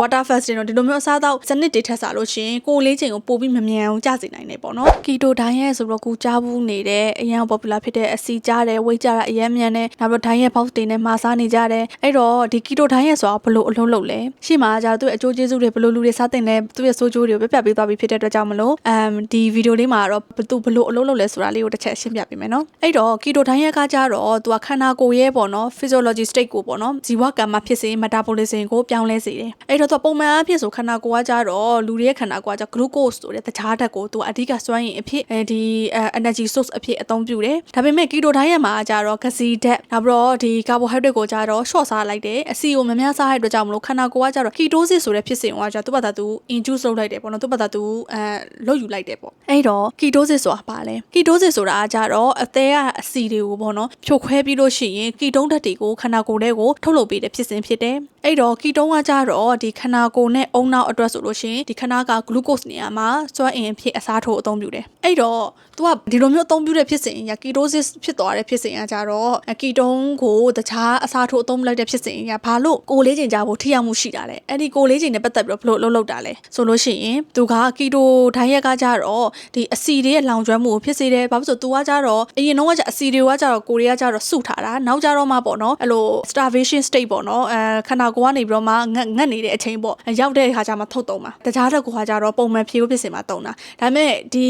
water fasting တော့ဒီလိုမျိုးအစားအသောက်စနစ်တွေထက်စားလို့ရှရင်ကိုယ်လေးချိန်ကိုပိုပြီးမမြန်အောင်ကြစေနိုင်တယ်ပေါ့နော်ကီတိုဒိုင်းရဲ့ဆိုတော့ကိုကြားဘူးနေတဲ့အရင် popular ဖြစ်တဲ့အစီကြားတယ်ဝိတ်ကြတာအရင်မြန်တယ်နောက်ပြီးဒိုင်းရဲ့ box တွေနဲ့မှာစားနေကြတယ်အဲ့တော့ဒီကီတိုဒိုင်းရဲ့ဆိုတာဘလို့အလုံးလုံးလဲရှေ့မှာကျတော့သူ့ရဲ့အကျိုးကျေးဇူးတွေဘလို့လူတွေစားတင်လဲသူ့ရဲ့ဆိုးကျိုးတွေကိုပြပြပေးသွားပြီးဖြစ်တဲ့အတွက်ကြောင့်မလို့အမ်ဒီဗီဒီယိုလေးမှာတော့ဘသူဘလို့အလုံးလုံးလဲဆိုတာလေးကိုတစ်ချက်ရှင်းပြပေးမယ်နော်အဲ့တော့ကီတိုဒိုင်းရဲ့ကကြတော့သူကခန္ဓာကိုယ်ရဲ့ပေါ့နော် physiology state ကိုပေါ့နော်ဇီဝကမ္မဖြစ်စေ metabolism ကိုပြောင်းလဲစေတယ်အဲ့တော့သူကပုံမှန်အဖြစ်ဆိုခန္ဓာကိုယ်ကကြတော့လူတွေရဲ့ခန္ဓာကိုယ်ကကြ glucose ဆိုတဲ့တခြားဓာတ်ကိုသူကအဓိကစွမ်းရည်အဖြစ်အဲဒီအဲ energy source အဖြစ်အသုံးပြုတယ်ဒါပေမဲ့ကီတိုဒိုင်းရဲ့မှာကြတော့ကစီဓာတ်နောက်ပြီးတော့ဒီ carbohydrate ကိုကြတော့ short စားလိုက်တယ်အဆီကိုမများစားတဲ့အတွက်ကြောင့်မလို့ခန္ဓာကိုယ်ကကြတော့ ketosis ဆိုတဲ့ဖြစ်စဉ်ကကြသူ့ဘာသာသူ induce လုပ်လိုက်တယ်ပေါ့နော်သူ့ဘာသာသူအဲလုပ်ယူလိုက်တယ်ပေါ့အဲ့တော့ ketosis ဆိုတာဘာလဲ ketosis ဆိုတာကကြတော့အသေးကအဆီတွေကိုပေါ့နော်ဖြိုခွဲပြီးလို့ရှိရင်ကီတုံးဓာတ်တွေကိုခန္ဓာကိုယ်ထဲကိုထုတ်လုပ်ပေးတဲ့ဖြစ်စဉ်ဖြစ်တယ် အဲ့တော့ကီတုံးကကြတော့ဒီခန္ဓာကိုယ်နဲ့အုံနောက်အတွက်ဆိုလို့ရှိရင်ဒီခန္ဓာက glucose နေရာမှာစွမ်းအင်အဖြစ်အစားထိုးအသုံးပြုတယ်အဲ့တော့ तू ကဒီလိုမျိုးအသုံးပြုတဲ့ဖြစ်စဉ်ရ ketosis ဖြစ်သွားတဲ့ဖြစ်စဉ်ကကြတော့ကီတုံးကိုတခြားအစားထိုးအသုံးပြုလိုက်တဲ့ဖြစ်စဉ်ကဘာလို့ကိုယ်လေးချိန်ကြဖို့ထိရောက်မှုရှိတာလဲအဲ့ဒီကိုယ်လေးချိန်နဲ့ပတ်သက်ပြီးတော့ဘလို့လှုပ်လှုပ်တာလဲဆိုလို့ရှိရင်သူကကီတိုဒိုင်းရက်ကကြတော့ဒီအစီတွေရဲ့လောင်ကျွမ်းမှုကိုဖြစ်စေတယ်ဘာဖြစ်လို့ तू ကကြတော့အရင်တော့ကအစီတွေကကြတော့ကိုရီးယားကြတော့စုထားတာနောက်ကြတော့မှပေါ့နော်အဲ့လို starvation state ပေါ့နော်အဲခန္ဓာကိုယ်ကနေပြီးတော့မှငတ်ငတ်နေတဲ့အချိန်ပေါ့ရောက်တဲ့အခါကျမှထုတ်တုံးမှာတခြားတစ်ခုကကြတော့ပုံမှန်ဖြေဖို့ဖြစ်စင်မှာတုံးတာဒါပေမဲ့ဒီ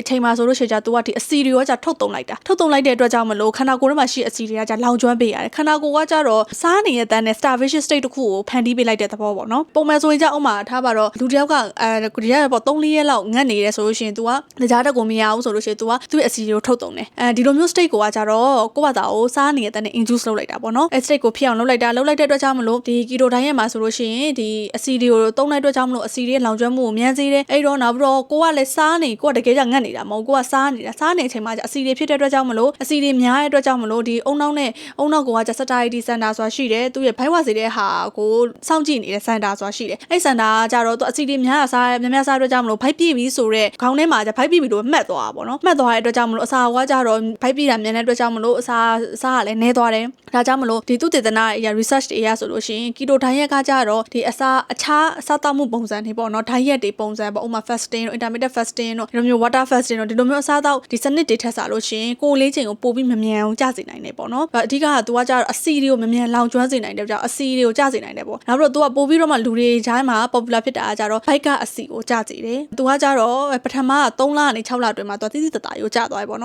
အချိန်မှာဆိုလို့ရှိရင်ကြ तू ကဒီအစီတွေရောကြထုတ်တုံးလိုက်တာထုတ်တုံးလိုက်တဲ့အတွက်ကြောင့်မလို့ခန္ဓာကိုယ်ထဲမှာရှိအစီတွေကကြလောင်ကျွမ်းပေးရတယ်ခန္ဓာကိုယ်ကကြတော့စားနေတဲ့တန်းနဲ့ starvation state တစ်ခုကိုဖန်တီးပေးလိုက်တဲ့သဘောပေါ့နော်ပုံမှန်ဆိုရင်ကြအုံးမှာထားပါတော့လူတစ်ယောက်ကအဲဒီရက်ပေါ့3-4ရက်လောက်ငတ်နေတယ်ဆိုလို့ရှိရင် तू ကကြားတက်ကိုမရဘူးဆိုလို့ရှိရင် तू ကသူ့ရဲ့အစီတွေကိုထုတ်တုံးတယ်အဲဒီလိုမျိုး state ကိုကကြတော့ကိုယ့်ဘာသာကိုစားနေတဲ့တန်းနဲ့ induce လုပ်လိုက်တာပေါ့နော်အဲ state ကိုဖြစ်အောင်လုပ်လိုက်တာလုပ်လိုက်တဲ့အတွက်ကြောင့်မလို့ဒီ keto diet ရဲ့မှာဆိုလို့ရှိရင်ဒီအစီတွေကိုတုံးလိုက်အတွက်ကြောင့်မလို့အစီတွေလောင်ကျွမ်းမှုကိုမြန်စေတယ်အဲ့တော့နောက်ပြီးတော့ကိုကလည်းစားနေကိုကတကယ်ကြငတ်နေတာမဟုတ်ကိုကစားနေတာစားနေတဲ့အချိန်မှာအစီတွေဖြစ်တဲ့အတွက်ကြောင့်မလို့အစီတွေများတဲ့အတွက်ကြောင့်မလို့ဒီအုံနောက်နဲ့အုံနောက်ကိုကကြ satiety center ဆိုတာရှိတယ်သူရဲ့ဘိုင်းဝစေတဲ့ဟာကိုစောင့်ကြည့်နေတဲ့ center ဆိုတာရှိတယ်အဲ့ center ကကြတော့သူအစီတွေများတာစားများများစားတဲ့အတွက်ကြောင့်မလို့ဘိုက်ပြည့်ပြီဆိုတော့ခေါင်းထဲမှာကြဘိုက်ပြည့်ပြီလို့မှတ်သွားတာပေါ့နော်မှတ်သွားတဲ့အတွက်ကြောင့်မလို့အစာကကြတော့ဘိုက်ပြည့်တာမြန်တဲ့အတွက်ကြောင့်မလို့အစာအစာကလည်းနည်းသွားတယ်ဒါကြောင့်မလို့ဒီသူတေသနာအရာ research တွေအရဆိုလို့ရှိရင်keto diet ကကြတော့ဒီအစာအခြားအစာတောက်မှုပုံစံတွေပေါ့နော် diet တွေပုံစံပေါ့ဥပမာ fasting တို့ intermittent fasting တို့ဒီလိုမျိုး water fasting တို့ဒီလိုမျိုးအစာတောက်ဒီစနစ်တွေထက်စားလို့ရှိရင်ကိုယ်လေးချိန်ကိုပိုပြီးမမြန်အောင်ကြစေနိုင်တယ်ပေါ့နော်အဓိကက तू ကကြတော့အစီတွေကိုမမြန်လောင်ကျွမ်းစေနိုင်တယ်ကြောင့်အစီတွေကိုကြစေနိုင်တယ်ပေါ့နောက်ပြီးတော့ तू ကပိုပြီးတော့မှလူတွေကြားမှာ popular ဖြစ်တာကကြတော့ bike ကအစီကိုကြစေတယ် तू ကကြတော့ပထမက3လကနေ6လအတွင်းမှာ तू တိတိတသားရိုးကြသွားပြီပေါ့နော်